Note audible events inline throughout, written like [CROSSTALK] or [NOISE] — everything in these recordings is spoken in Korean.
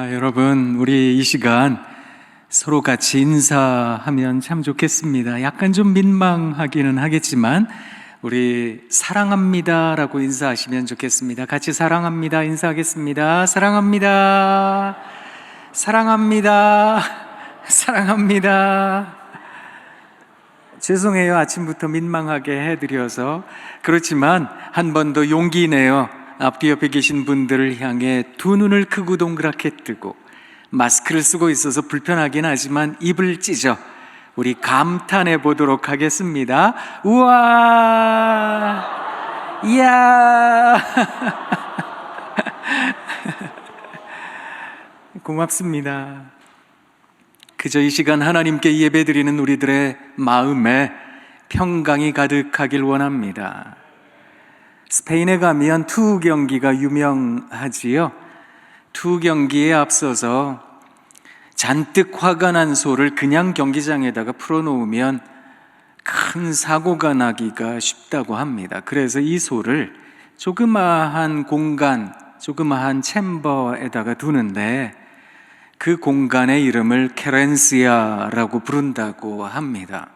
아, 여러분, 우리 이 시간 서로 같이 인사하면 참 좋겠습니다. 약간 좀 민망하기는 하겠지만, 우리 사랑합니다라고 인사하시면 좋겠습니다. 같이 사랑합니다. 인사하겠습니다. 사랑합니다. 사랑합니다. [LAUGHS] 사랑합니다. 죄송해요. 아침부터 민망하게 해드려서. 그렇지만 한 번 더 용기 내어 앞뒤 옆에 계신 분들을 향해 두 눈을 크고 동그랗게 뜨고 마스크를 쓰고 있어서 불편하긴 하지만 입을 찢어 우리 감탄해 보도록 하겠습니다. 우와! 이야! [LAUGHS] 고맙습니다. 그저 이 시간 하나님께 예배드리는 우리들의 마음에 평강이 가득하길 원합니다. 스페인에 가면 투 경기가 유명하지요. 투 경기에 앞서서 잔뜩 화가 난 소를 그냥 경기장에다가 풀어놓으면 큰 사고가 나기가 쉽다고 합니다. 그래서 이 소를 조그마한 공간, 조그마한 챔버에다가 두는데 그 공간의 이름을 케렌시아라고 부른다고 합니다.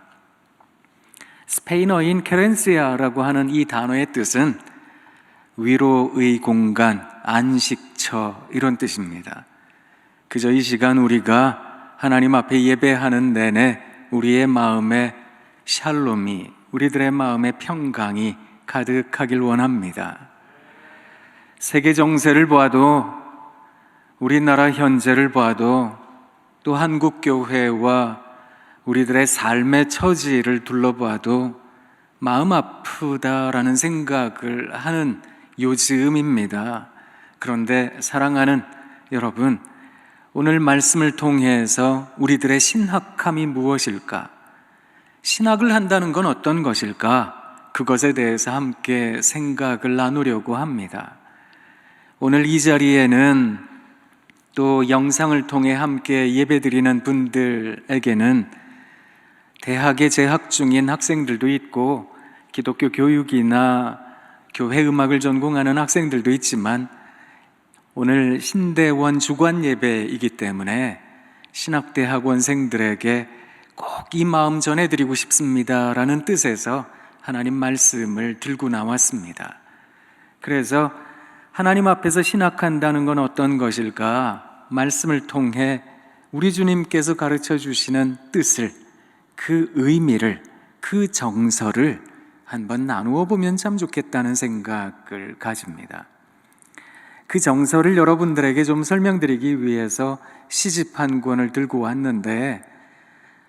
스페인어인 케렌시아라고 하는 이 단어의 뜻은 위로의 공간, 안식처 이런 뜻입니다. 그저 이 시간 우리가 하나님 앞에 예배하는 내내 우리의 마음에 샬롬이 우리들의 마음에 평강이 가득하길 원합니다. 세계 정세를 보아도 우리나라 현재를 봐도 또 한국 교회와 우리들의 삶의 처지를 둘러봐도 마음 아프다라는 생각을 하는 요즘입니다. 그런데 사랑하는 여러분, 오늘 말씀을 통해서 우리들의 신학함이 무엇일까? 신학을 한다는 건 어떤 것일까? 그것에 대해서 함께 생각을 나누려고 합니다. 오늘 이 자리에는 또 영상을 통해 함께 예배드리는 분들에게는 대학에 재학 중인 학생들도 있고 기독교 교육이나 교회 음악을 전공하는 학생들도 있지만 오늘 신대원 주관 예배이기 때문에 신학대 학원생들에게 꼭 이 마음 전해드리고 싶습니다라는 뜻에서 하나님 말씀을 들고 나왔습니다. 그래서 하나님 앞에서 신학한다는 건 어떤 것일까? 말씀을 통해 우리 주님께서 가르쳐 주시는 뜻을, 그 의미를, 그 정서를 한번 나누어 보면 참 좋겠다는 생각을 가집니다. 그 정서를 여러분들에게 좀 설명드리기 위해서 시집 한 권을 들고 왔는데,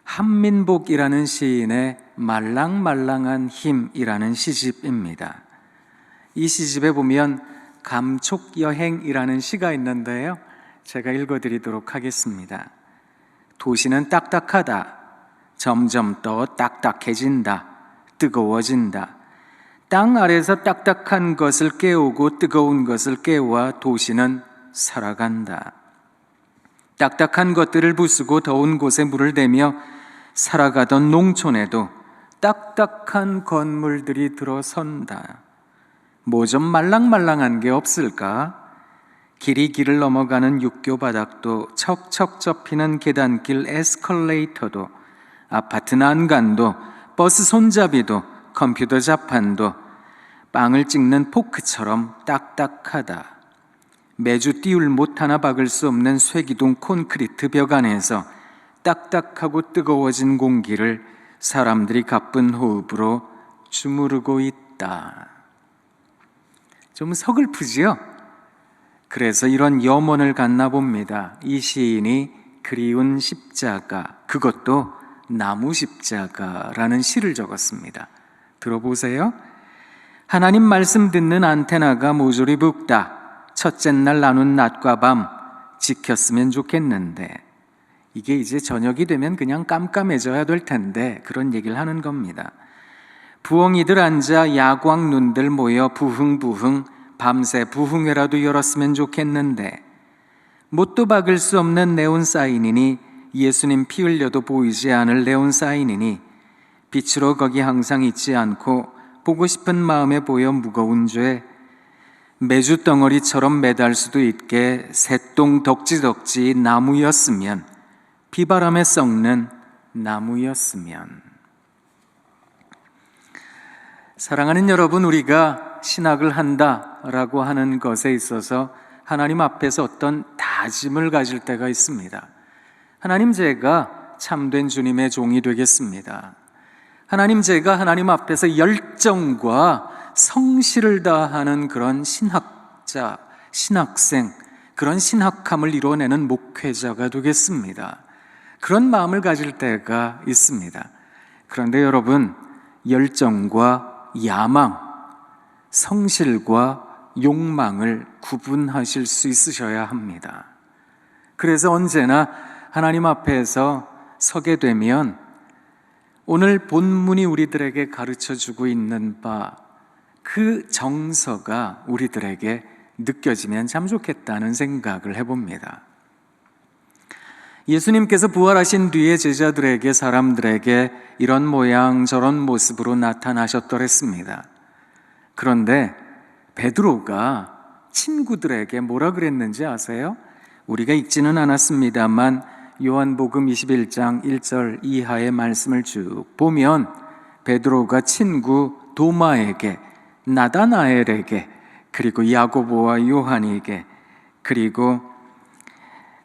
한민복이라는 시인의 말랑말랑한 힘이라는 시집입니다. 이 시집에 보면 감촉 여행이라는 시가 있는데요. 제가 읽어드리도록 하겠습니다. 도시는 딱딱하다. 점점 더 딱딱해진다. 뜨거워진다. 땅 아래서 딱딱한 것을 깨우고 뜨거운 것을 깨워 도시는 살아간다. 딱딱한 것들을 부수고 더운 곳에 물을 대며 살아가던 농촌에도 딱딱한 건물들이 들어선다. 뭐 좀 말랑말랑한 게 없을까? 길이 길을 넘어가는 육교 바닥도 척척 접히는 계단길 에스컬레이터도 아파트 난간도 버스 손잡이도 컴퓨터 자판도 빵을 찍는 포크처럼 딱딱하다. 매주 띄울 못 하나 박을 수 없는 쇠기둥 콘크리트 벽 안에서 딱딱하고 뜨거워진 공기를 사람들이 가쁜 호흡으로 주무르고 있다. 좀 서글프지요? 그래서 이런 염원을 갖나 봅니다. 이 시인이 그리운 십자가, 그것도 나무 십자가라는 시를 적었습니다. 들어보세요. 하나님 말씀 듣는 안테나가 모조리 붓다. 첫째 날 나눈 낮과 밤 지켰으면 좋겠는데 이게 이제 저녁이 되면 그냥 깜깜해져야 될 텐데 그런 얘기를 하는 겁니다. 부엉이들 앉아 야광 눈들 모여 부흥부흥 밤새 부흥회라도 열었으면 좋겠는데 못도 박을 수 없는 네온 사인이니 예수님 피 흘려도 보이지 않을 네온 사인이니 빛으로 거기 항상 있지 않고 보고 싶은 마음에 보여 무거운 죄 메주 덩어리처럼 매달 수도 있게 새똥 덕지덕지 나무였으면 비바람에 썩는 나무였으면 사랑하는 여러분 우리가 신학을 한다라고 하는 것에 있어서 하나님 앞에서 어떤 다짐을 가질 때가 있습니다. 하나님 제가 참된 주님의 종이 되겠습니다. 하나님 제가 하나님 앞에서 열정과 성실을 다하는 그런 신학자, 신학생, 그런 신학함을 이뤄내는 목회자가 되겠습니다. 그런 마음을 가질 때가 있습니다. 그런데 여러분, 열정과 야망, 성실과 욕망을 구분하실 수 있으셔야 합니다. 그래서 언제나 하나님 앞에서 서게 되면 오늘 본문이 우리들에게 가르쳐 주고 있는 바 그 정서가 우리들에게 느껴지면 참 좋겠다는 생각을 해봅니다. 예수님께서 부활하신 뒤에 제자들에게 사람들에게 이런 모양 저런 모습으로 나타나셨더랬습니다. 그런데 베드로가 친구들에게 뭐라 그랬는지 아세요? 우리가 읽지는 않았습니다만 요한복음 21장 1절 이하의 말씀을 쭉 보면 베드로가 친구 도마에게 나다나엘에게 그리고 야고보와 요한에게 그리고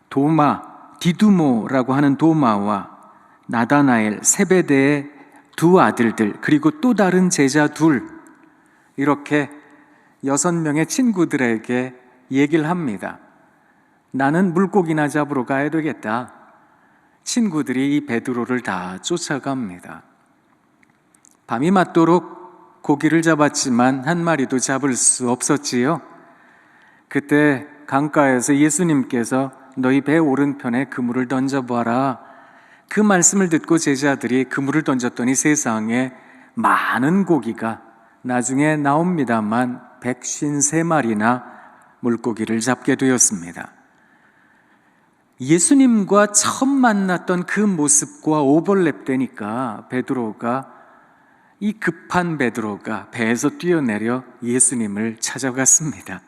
도마 디두모라고 하는 도마와 나다나엘 세베대의 두 아들들 그리고 또 다른 제자 둘 이렇게 여섯 명의 친구들에게 얘기를 합니다. 나는 물고기나 잡으러 가야 되겠다. 친구들이 이 베드로를 다 쫓아갑니다. 밤이 맞도록 고기를 잡았지만 한 마리도 잡을 수 없었지요. 그때 강가에서 예수님께서 너희 배 오른편에 그물을 던져봐라. 그 말씀을 듣고 제자들이 그물을 던졌더니 세상에 많은 고기가 나중에 나옵니다만 백쉰세 마리나 물고기를 잡게 되었습니다. 예수님과 처음 만났던 그 모습과 오버랩되니까 베드로가 이 급한 베드로가 배에서 뛰어내려 예수님을 찾아갔습니다.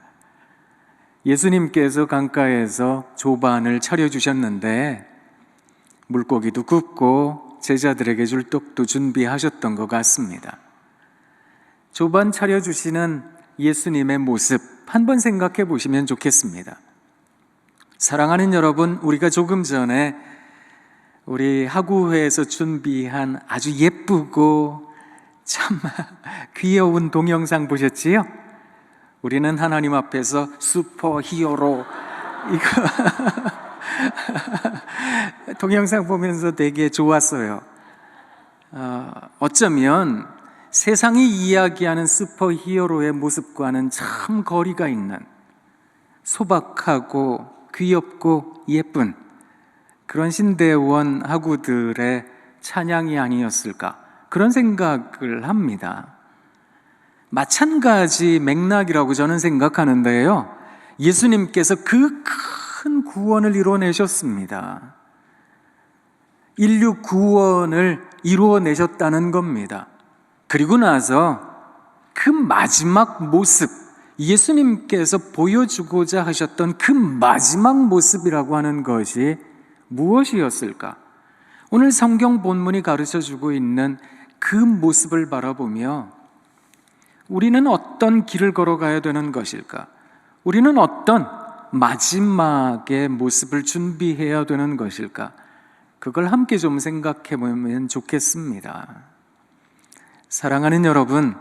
예수님께서 강가에서 조반을 차려 주셨는데 물고기도 굽고 제자들에게 줄 떡도 준비하셨던 것 같습니다. 조반 차려 주시는 예수님의 모습 한 번 생각해 보시면 좋겠습니다. 사랑하는 여러분, 우리가 조금 전에 우리 하구회에서 준비한 아주 예쁘고 참 [LAUGHS] 귀여운 동영상 보셨지요? 우리는 하나님 앞에서 슈퍼 히어로 이거 [LAUGHS] 동영상 보면서 되게 좋았어요. 어, 어쩌면 세상이 이야기하는 슈퍼 히어로의 모습과는 참 거리가 있는 소박하고 귀엽고 예쁜 그런 신대원 하구들의 찬양이 아니었을까 그런 생각을 합니다. 마찬가지 맥락이라고 저는 생각하는데요. 예수님께서 그 큰 구원을 이루어내셨습니다. 인류 구원을 이루어내셨다는 겁니다. 그리고 나서 그 마지막 모습, 예수님께서 보여주고자 하셨던 그 마지막 모습이라고 하는 것이 무엇이었을까? 오늘 성경 본문이 가르쳐 주고 있는 그 모습을 바라보며 우리는 어떤 길을 걸어가야 되는 것일까? 우리는 어떤 마지막의 모습을 준비해야 되는 것일까? 그걸 함께 좀 생각해 보면 좋겠습니다. 사랑하는 여러분,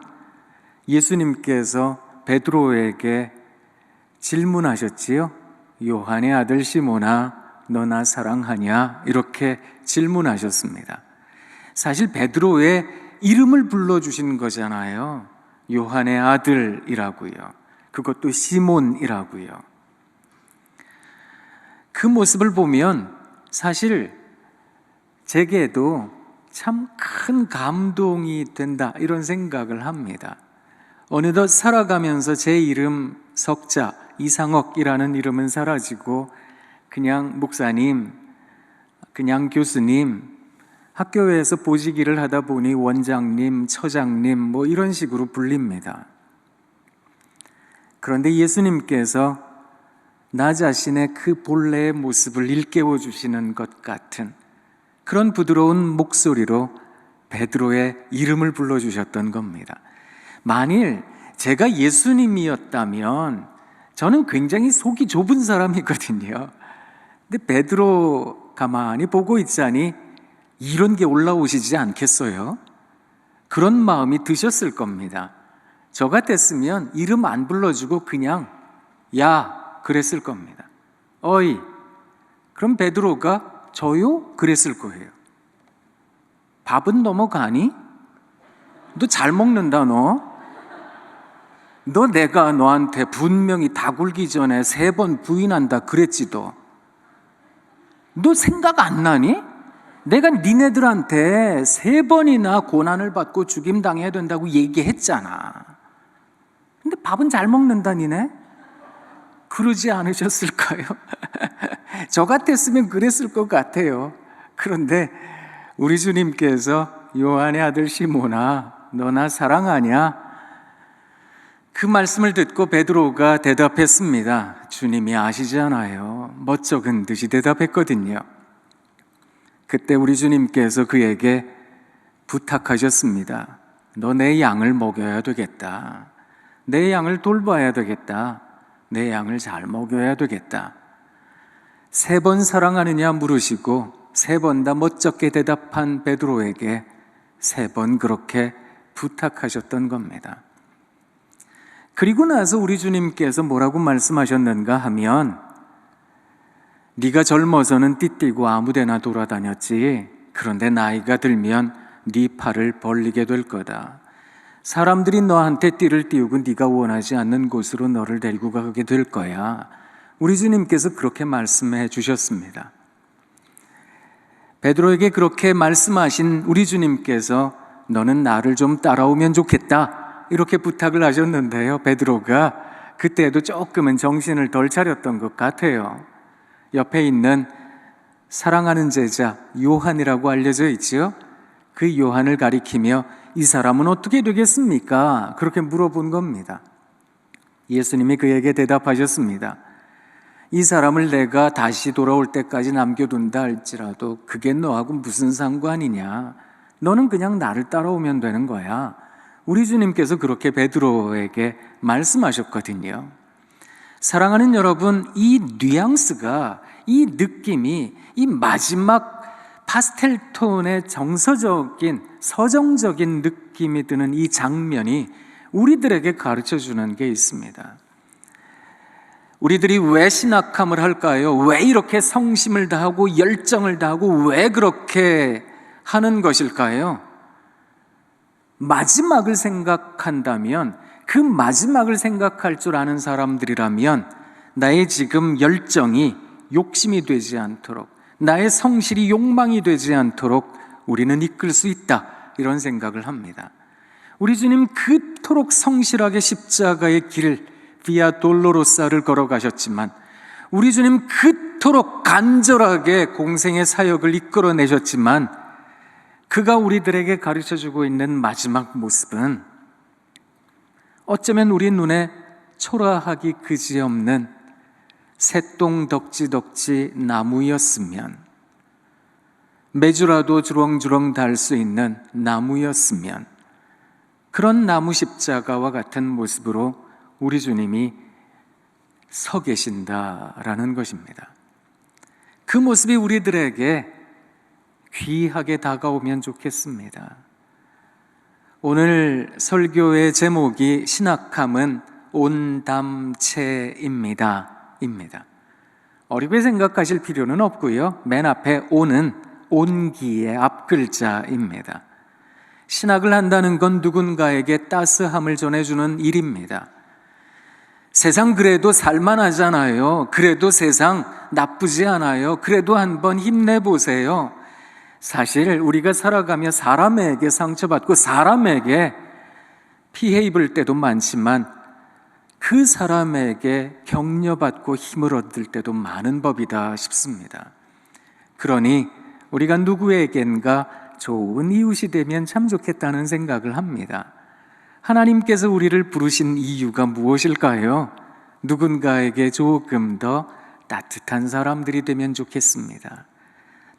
예수님께서 베드로에게 질문하셨지요? 요한의 아들 시모나, 너나 사랑하냐? 이렇게 질문하셨습니다. 사실 베드로의 이름을 불러 주신 거잖아요. 요한의 아들이라고요. 그것도 시몬이라고요. 그 모습을 보면 사실 제게도 참 큰 감동이 된다 이런 생각을 합니다. 어느덧 살아가면서 제 이름 석자 이상옥이라는 이름은 사라지고 그냥 목사님, 그냥 교수님, 학교에서 보직일을 하다 보니 원장님, 처장님 뭐 이런 식으로 불립니다. 그런데 예수님께서 나 자신의 그 본래의 모습을 일깨워 주시는 것 같은 그런 부드러운 목소리로 베드로의 이름을 불러 주셨던 겁니다. 만일 제가 예수님이었다면 저는 굉장히 속이 좁은 사람이거든요. 근데 베드로 가만히 보고 있자니 이런 게 올라오시지 않겠어요? 그런 마음이 드셨을 겁니다. 저 같았으면 이름 안 불러주고 그냥 야 그랬을 겁니다. 어이 그럼 베드로가 저요 그랬을 거예요. 밥은 넘어가니? 너 잘 먹는다 너. 너 내가 너한테 분명히 다 굴기 전에 세 번 부인한다 그랬지도. 너 생각 안 나니? 내가 니네들한테 세 번이나 고난을 받고 죽임 당해야 된다고 얘기했잖아. 근데 밥은 잘 먹는다 니네? 그러지 않으셨을까요? [LAUGHS] 저 같았으면 그랬을 것 같아요. 그런데 우리 주님께서 요한의 아들 시모나 너나 사랑하냐? 그 말씀을 듣고 베드로가 대답했습니다. 주님이 아시잖아요. 멋쩍은 듯이 대답했거든요. 그때 우리 주님께서 그에게 부탁하셨습니다. 너 내 양을 먹여야 되겠다. 내 양을 돌봐야 되겠다. 내 양을 잘 먹여야 되겠다. 세 번 사랑하느냐 물으시고 세 번 다 멋쩍게 대답한 베드로에게 세 번 그렇게 부탁하셨던 겁니다. 그리고 나서 우리 주님께서 뭐라고 말씀하셨는가 하면 네가 젊어서는 띠띠고 아무데나 돌아다녔지 그런데 나이가 들면 네 팔을 벌리게 될 거다. 사람들이 너한테 띠를 띄우고 네가 원하지 않는 곳으로 너를 데리고 가게 될 거야. 우리 주님께서 그렇게 말씀해 주셨습니다. 베드로에게 그렇게 말씀하신 우리 주님께서 너는 나를 좀 따라오면 좋겠다. 이렇게 부탁을 하셨는데요. 베드로가 그때도 조금은 정신을 덜 차렸던 것 같아요. 옆에 있는 사랑하는 제자 요한이라고 알려져 있지요. 그 요한을 가리키며 이 사람은 어떻게 되겠습니까? 그렇게 물어본 겁니다. 예수님이 그에게 대답하셨습니다. 이 사람을 내가 다시 돌아올 때까지 남겨둔다 할지라도 그게 너하고 무슨 상관이냐? 너는 그냥 나를 따라오면 되는 거야. 우리 주님께서 그렇게 베드로에게 말씀하셨거든요. 사랑하는 여러분, 이 뉘앙스가, 이 느낌이, 이 마지막 파스텔 톤의 정서적인, 서정적인 느낌이 드는 이 장면이 우리들에게 가르쳐 주는 게 있습니다. 우리들이 왜 신학함을 할까요? 왜 이렇게 성심을 다하고 열정을 다하고 왜 그렇게 하는 것일까요? 마지막을 생각한다면 그 마지막을 생각할 줄 아는 사람들이라면 나의 지금 열정이 욕심이 되지 않도록 나의 성실이 욕망이 되지 않도록 우리는 이끌 수 있다 이런 생각을 합니다. 우리 주님 그토록 성실하게 십자가의 길을 비아 돌로로사를 걸어가셨지만 우리 주님 그토록 간절하게 공생의 사역을 이끌어내셨지만 그가 우리들에게 가르쳐 주고 있는 마지막 모습은 어쩌면 우리 눈에 초라하기 그지없는 새똥 덕지덕지 나무였으면 매주라도 주렁주렁 달 수 있는 나무였으면 그런 나무 십자가와 같은 모습으로 우리 주님이 서 계신다라는 것입니다. 그 모습이 우리들에게 귀하게 다가오면 좋겠습니다. 오늘 설교의 제목이 신학함은 온담체입니다. 입니다. 어렵게 생각하실 필요는 없고요. 맨 앞에 온은 온기의 앞글자입니다. 신학을 한다는 건 누군가에게 따스함을 전해주는 일입니다. 세상 그래도 살만하잖아요. 그래도 세상 나쁘지 않아요. 그래도 한번 힘내보세요. 사실 우리가 살아가며 사람에게 상처받고 사람에게 피해 입을 때도 많지만 그 사람에게 격려받고 힘을 얻을 때도 많은 법이다 싶습니다. 그러니 우리가 누구에겐가 좋은 이웃이 되면 참 좋겠다는 생각을 합니다. 하나님께서 우리를 부르신 이유가 무엇일까요? 누군가에게 조금 더 따뜻한 사람들이 되면 좋겠습니다.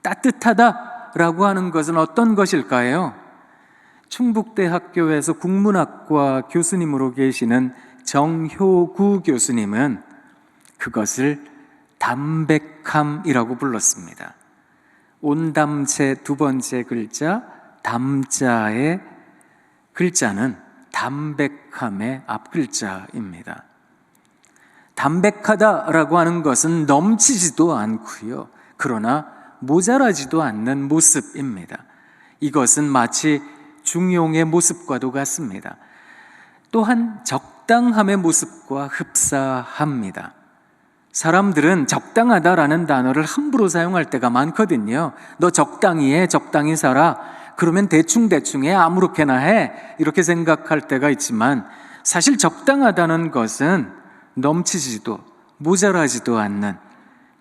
따뜻하다 라고 하는 것은 어떤 것일까요? 충북대학교에서 국문학과 교수님으로 계시는 정효구 교수님은 그것을 담백함이라고 불렀습니다. 온담체 두 번째 글자 담자의 글자는 담백함의 앞글자입니다. 담백하다라고 하는 것은 넘치지도 않고요. 그러나 모자라지도 않는 모습입니다. 이것은 마치 중용의 모습과도 같습니다. 또한 적당함의 모습과 흡사합니다. 사람들은 적당하다라는 단어를 함부로 사용할 때가 많거든요. 너 적당히 해, 적당히 살아. 그러면 대충대충 해, 아무렇게나 해. 이렇게 생각할 때가 있지만 사실 적당하다는 것은 넘치지도 모자라지도 않는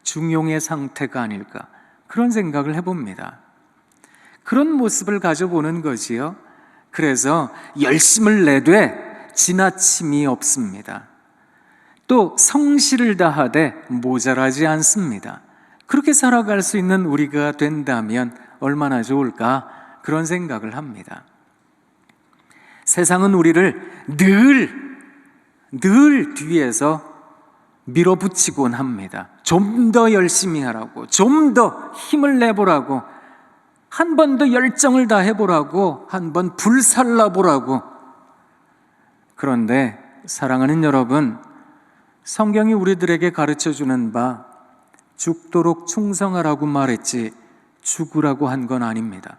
중용의 상태가 아닐까. 그런 생각을 해봅니다. 그런 모습을 가져보는 거지요. 그래서 열심을 내되 지나침이 없습니다. 또 성실을 다하되 모자라지 않습니다. 그렇게 살아갈 수 있는 우리가 된다면 얼마나 좋을까 그런 생각을 합니다. 세상은 우리를 늘, 늘 뒤에서 밀어붙이곤 합니다. 좀 더 열심히 하라고, 좀 더 힘을 내보라고, 한 번 더 열정을 다 해보라고, 한 번 불살라보라고. 그런데 사랑하는 여러분, 성경이 우리들에게 가르쳐 주는 바 죽도록 충성하라고 말했지 죽으라고 한 건 아닙니다.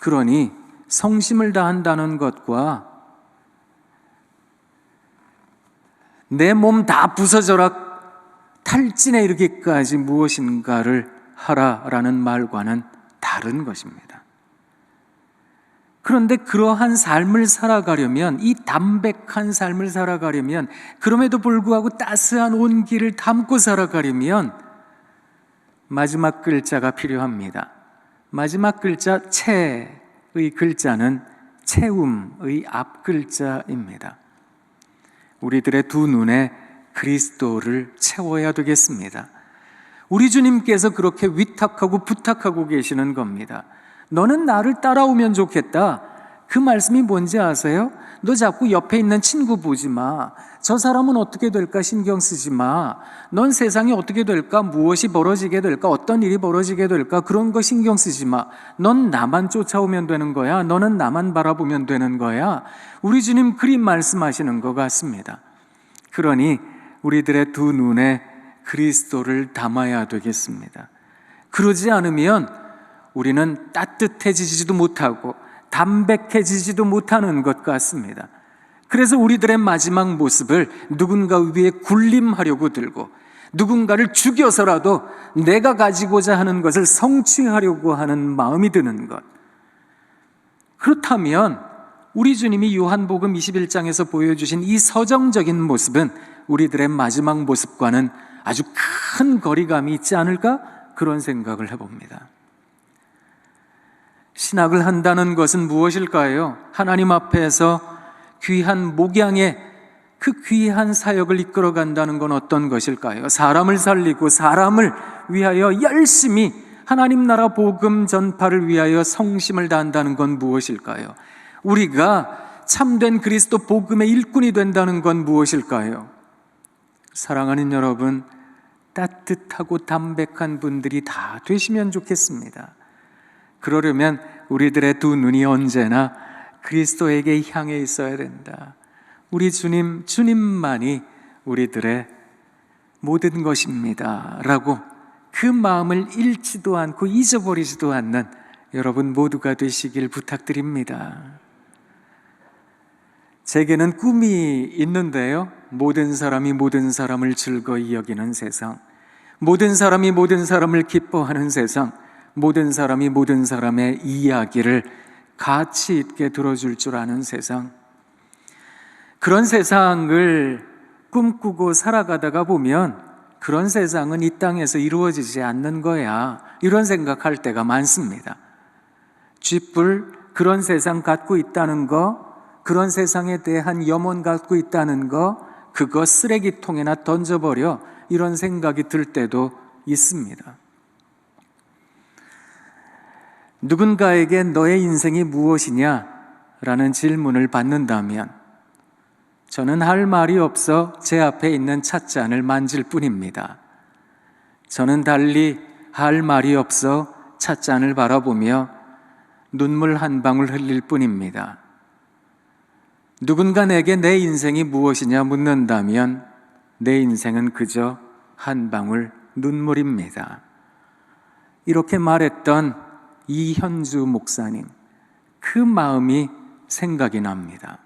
그러니 성심을 다한다는 것과 내 몸 다 부서져라 탈진에 이르기까지 무엇인가를 하라라는 말과는 다른 것입니다. 그런데 그러한 삶을 살아가려면 이 담백한 삶을 살아가려면 그럼에도 불구하고 따스한 온기를 담고 살아가려면 마지막 글자가 필요합니다. 마지막 글자 채의 글자는 채움의 앞 글자입니다. 우리들의 두 눈에 그리스도를 채워야 되겠습니다. 우리 주님께서 그렇게 위탁하고 부탁하고 계시는 겁니다. 너는 나를 따라오면 좋겠다. 그 말씀이 뭔지 아세요? 너 자꾸 옆에 있는 친구 보지 마. 저 사람은 어떻게 될까 신경 쓰지 마. 넌 세상이 어떻게 될까? 무엇이 벌어지게 될까? 어떤 일이 벌어지게 될까? 그런 거 신경 쓰지 마. 넌 나만 쫓아오면 되는 거야. 너는 나만 바라보면 되는 거야. 우리 주님 그림 말씀하시는 것 같습니다. 그러니 우리들의 두 눈에 그리스도를 담아야 되겠습니다. 그러지 않으면 우리는 따뜻해지지도 못하고 담백해지지도 못하는 것 같습니다. 그래서 우리들의 마지막 모습을 누군가 위에 군림하려고 들고 누군가를 죽여서라도 내가 가지고자 하는 것을 성취하려고 하는 마음이 드는 것. 그렇다면 우리 주님이 요한복음 21장에서 보여주신 이 서정적인 모습은 우리들의 마지막 모습과는 아주 큰 거리감이 있지 않을까? 그런 생각을 해봅니다. 신학을 한다는 것은 무엇일까요? 하나님 앞에서 귀한 목양의 그 귀한 사역을 이끌어 간다는 건 어떤 것일까요? 사람을 살리고 사람을 위하여 열심히 하나님 나라 복음 전파를 위하여 성심을 다한다는 건 무엇일까요? 우리가 참된 그리스도 복음의 일꾼이 된다는 건 무엇일까요? 사랑하는 여러분, 따뜻하고 담백한 분들이 다 되시면 좋겠습니다. 그러려면 우리들의 두 눈이 언제나 그리스도에게 향해 있어야 된다. 우리 주님, 주님만이 우리들의 모든 것입니다. 라고 그 마음을 잃지도 않고 잊어버리지도 않는 여러분 모두가 되시길 부탁드립니다. 제게는 꿈이 있는데요. 모든 사람이 모든 사람을 즐거이 여기는 세상, 모든 사람이 모든 사람을 기뻐하는 세상, 모든 사람이 모든 사람의 이야기를 가치 있게 들어줄 줄 아는 세상. 그런 세상을 꿈꾸고 살아가다가 보면 그런 세상은 이 땅에서 이루어지지 않는 거야. 이런 생각할 때가 많습니다. 쥐뿔 그런 세상 갖고 있다는 거 그런 세상에 대한 염원 갖고 있다는 거, 그거 쓰레기통에나 던져버려 이런 생각이 들 때도 있습니다. 누군가에게 너의 인생이 무엇이냐? 라는 질문을 받는다면 저는 할 말이 없어 제 앞에 있는 찻잔을 만질 뿐입니다. 저는 달리 할 말이 없어 찻잔을 바라보며 눈물 한 방울 흘릴 뿐입니다. 누군가 내게 내 인생이 무엇이냐 묻는다면 내 인생은 그저 한 방울 눈물입니다. 이렇게 말했던 이현주 목사님, 그 마음이 생각이 납니다.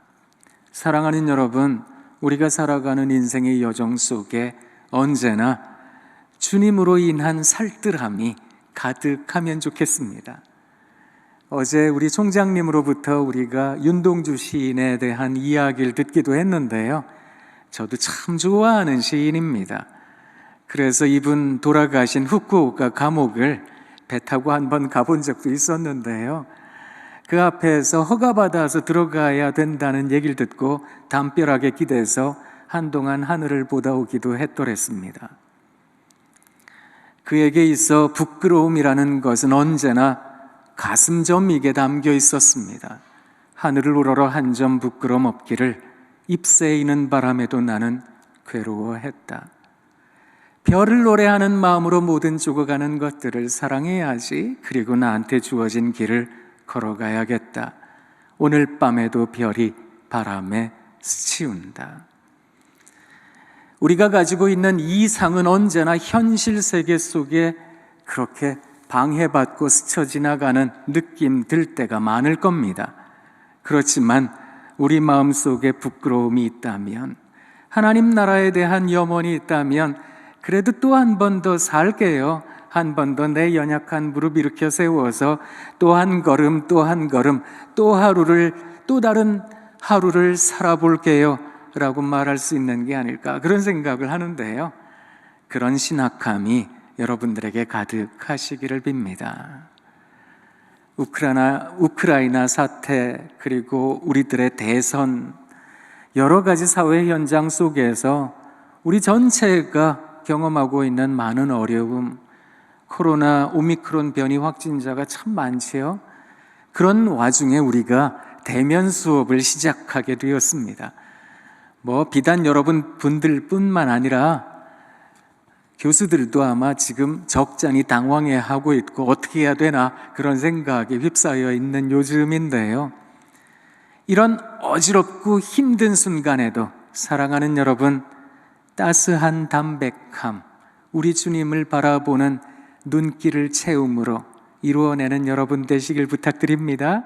사랑하는 여러분, 우리가 살아가는 인생의 여정 속에 언제나 주님으로 인한 살뜰함이 가득하면 좋겠습니다. 어제 우리 총장님으로부터 우리가 윤동주 시인에 대한 이야기를 듣기도 했는데요. 저도 참 좋아하는 시인입니다. 그래서 이분 돌아가신 후쿠오카 감옥을 배 타고 한 번 가본 적도 있었는데요. 그 앞에서 허가받아서 들어가야 된다는 얘기를 듣고 담벼락에 기대서 한동안 하늘을 보다 오기도 했더랬습니다. 그에게 있어 부끄러움이라는 것은 언제나 가슴점익에 담겨 있었습니다. 하늘을 우러러 한 점 부끄럼 없기를 잎새이는 바람에도 나는 괴로워했다. 별을 노래하는 마음으로 모든 죽어가는 것들을 사랑해야지. 그리고 나한테 주어진 길을 걸어가야겠다. 오늘 밤에도 별이 바람에 스치운다. 우리가 가지고 있는 이상은 언제나 현실 세계 속에 그렇게 방해받고 스쳐 지나가는 느낌 들 때가 많을 겁니다. 그렇지만 우리 마음 속에 부끄러움이 있다면, 하나님 나라에 대한 염원이 있다면, 그래도 또 한 번 더 살게요. 한 번 더 내 연약한 무릎 일으켜 세워서 또 한 걸음, 또 한 걸음, 또 하루를, 또 다른 하루를 살아볼게요. 라고 말할 수 있는 게 아닐까. 그런 생각을 하는데요. 그런 신학함이 여러분들에게 가득하시기를 빕니다. 우크라이나, 우크라이나 사태, 그리고 우리들의 대선, 여러 가지 사회 현장 속에서 우리 전체가 경험하고 있는 많은 어려움, 코로나 오미크론 변이 확진자가 참 많지요. 그런 와중에 우리가 대면 수업을 시작하게 되었습니다. 뭐 비단 여러분 분들뿐만 아니라 교수들도 아마 지금 적잖이 당황해 하고 있고 어떻게 해야 되나 그런 생각에 휩싸여 있는 요즘인데요. 이런 어지럽고 힘든 순간에도 사랑하는 여러분 따스한 담백함 우리 주님을 바라보는 눈길을 채움으로 이루어내는 여러분 되시길 부탁드립니다.